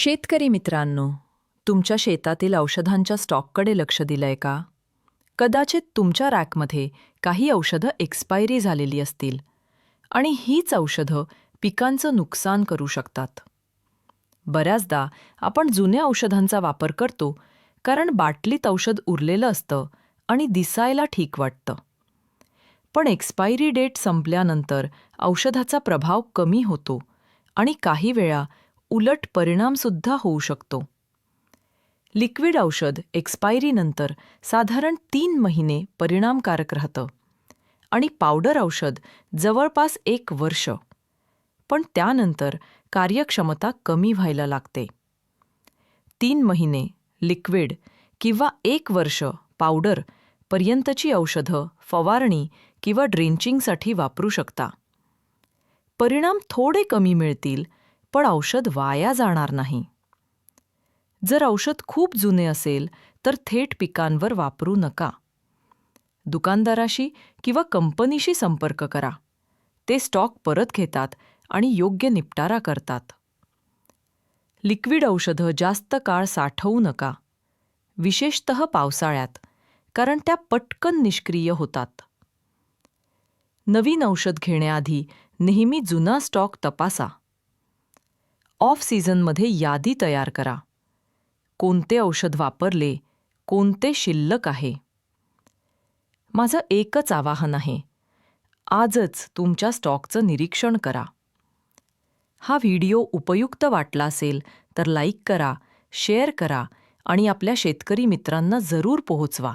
शेतकरी मित्रांनो तुमच्या शेतातील औषधांच्या स्टॉककडे लक्ष दिलंय का? कदाचित तुमच्या रॅकमध्ये काही औषधं एक्सपायरी झालेली असतील आणि हीच औषधं पिकांचं नुकसान करू शकतात. बऱ्याचदा आपण जुन्या औषधांचा वापर करतो कारण बाटलीत औषध उरलेलं असतं आणि दिसायला ठीक वाटतं. पण एक्सपायरी डेट संपल्यानंतर औषधाचा प्रभाव कमी होतो आणि काही वेळा उलट परिणामसुद्धा होऊ शकतो. लिक्विड औषध एक्सपायरीनंतर साधारण तीन महिने परिणामकारक राहतं आणि पावडर औषध जवळपास एक वर्ष. पण त्यानंतर कार्यक्षमता कमी व्हायला लागते. तीन महिने लिक्विड किंवा एक वर्ष पावडर पर्यंतची औषधं फवारणी किंवा ड्रेंचिंगसाठी वापरू शकता. परिणाम थोडे कमी मिळतील पण औषध वाया जाणार नाही. जर औषध खूप जुने असेल तर थेट पिकांवर वापरू नका. दुकानदाराशी किंवा कंपनीशी संपर्क करा. ते स्टॉक परत घेतात आणि योग्य निपटारा करतात. लिक्विड औषधं जास्त काळ साठवू नका. विशेषत पावसाळ्यात कारण त्या पटकन निष्क्रिय होतात. नवीन औषध घेण्याआधी नेहमी जुना स्टॉक तपासा. ऑफ सीझनमध्ये यादी तयार करा. कोणते औषध वापरले कोणते शिल्लक आहे? माझं एकच आवाहन आहे. आजच तुमच्या स्टॉकचं निरीक्षण करा. हा व्हिडिओ उपयुक्त वाटला असेल तर लाईक करा शेअर करा आणि आपल्या शेतकरी मित्रांना जरूर पोहोचवा.